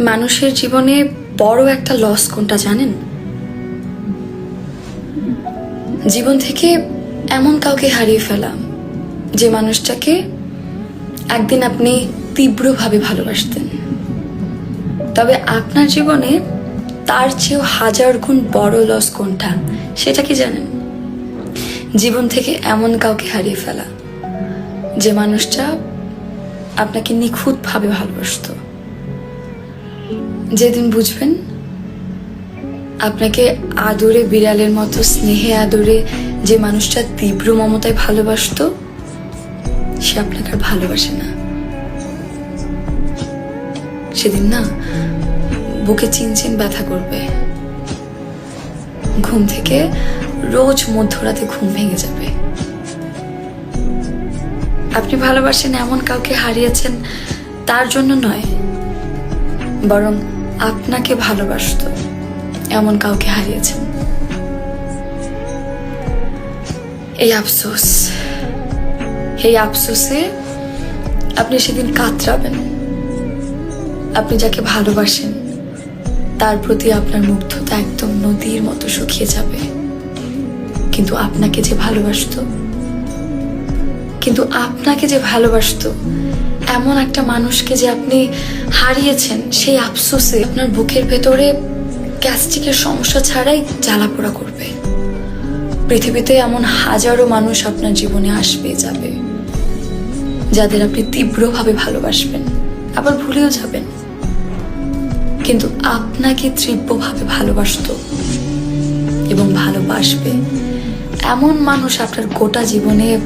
মানুষের জীবনে বড় একটা লস কোনটা জানেন? জীবন থেকে এমন কাউকে হারিয়ে ফেলা, যে মানুষটাকে একদিন আপনি তীব্রভাবে ভালোবাসতেন। তবে আপনার জীবনে তার চেয়েও হাজার গুণ বড় লস কোনটা, সেটা কি জানেন? জীবন থেকে এমন কাউকে হারিয়ে ফেলা, যে মানুষটা আপনাকে নিখুঁতভাবে ভালোবাসতো। যেদিন বুঝবেন, আপনাকে আদরে, বিড়ালের মতো স্নেহে আদরে যে মানুষটা তীব্র মমতায় ভালোবাসতো, সে আপনাকে আর ভালোবাসে না। সেদিন না, বুকে চিনচিন ব্যথা করবে। ঘুম থেকে রোজ মধ্যরাতে ঘুম ভেঙে যাবে। আপনি ভালোবাসেন এমন কাউকে হারিয়েছেন তার জন্য নয়, বরং আপনাকে ভালোবাসতো, এমন কাউকে হারিয়েছেন। এই আফসোস, এই আফসোসে আপনি সেদিন কাতরাবেন। আপনি যাকে ভালোবাসেন, তার প্রতি আপনার মুগ্ধতা একদম নদীর মতো শুকিয়ে যাবে। কিন্তু আপনাকে যে ভালোবাসতো, কিন্তু আপনাকে যে ভালোবাসতো এমন একটা মানুষকে যে আপনি হারিয়েছেন, সেই আফসোসে আপনার বুকের ভেতরে গ্যাস্ট্রিকের সমস্যা ছাড়াই জ্বালাপোড়া করবে। পৃথিবীতে এমন হাজারো মানুষ আপনার জীবনে আসবে, যাবে, যাদের আপনি তীব্রভাবে ভালোবাসবেন, আবার ভুলেও যাবেন। কিন্তু আপনাকে তীব্রভাবে ভালোবাসতো এবং ভালোবাসবে এমন মানুষ আপনার গোটা জীবনে।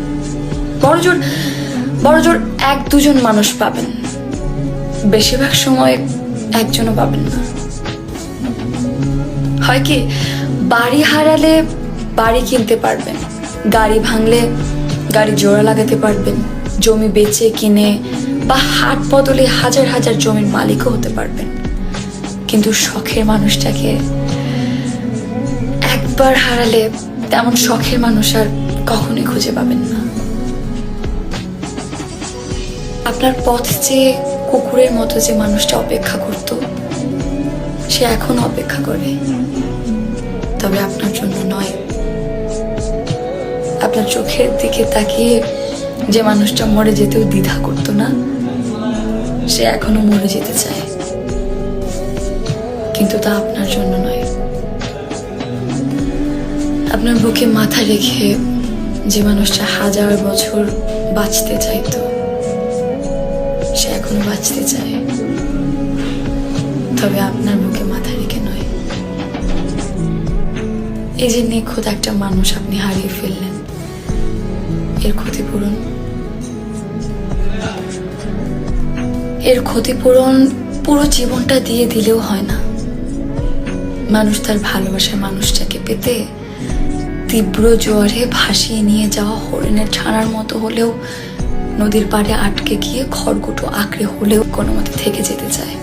বড়জোর বড়জোর এক দুজন মানুষ পাবেন। বেশিরভাগ সময় একজনও পাবেন না। হয় কি, বাড়ি হারালে বাড়ি কিনতে পারবেন, গাড়ি ভাঙলে গাড়ি জোড়া লাগাতে পারবেন, জমি বেচে কিনে বা হাট বদলে হাজার হাজার জমির মালিকও হতে পারবেন। কিন্তু শখের মানুষটাকে একবার হারালে তেমন শখের মানুষ আর কখনোই খুঁজে পাবেন না। আপনার পথ যে কুকুরের মতো যে মানুষটা অপেক্ষা করত, সে এখন অপেক্ষা করে। তবে আপনার জন্য নয়। আপনার চোখের দিকে তাকিয়ে যে মানুষটা মরে যেতেও দ্বিধা করতো না, সে এখনও মরে যেতে চায়। কিন্তু তা আপনার জন্য নয়। আপনার বুকে মাথা রেখে যে মানুষটা হাজার বছর বাঁচতে চাইতো সে এখনও বাঁচতে চায়। তবে আপনার বুকে মাথা রেখে নয়। এই যে নিখুঁত একটা মানুষ আপনি হারিয়ে ফেললেন, এর ক্ষতিপূরণ? এর ক্ষতিপূরণ পুরো জীবনটা দিয়ে দিলেও হয় না। মানুষ তার ভালোবাসার মানুষটাকে পেতে তীব্র জোয়ারে ভাসিয়ে নিয়ে যাওয়া হরিণের ছানার মতো হলেও নদীর পাড়ে আটকে গিয়ে খড়কুটো আঁকড়ে হলেও কোনো মতে থেকে যেতে চায়।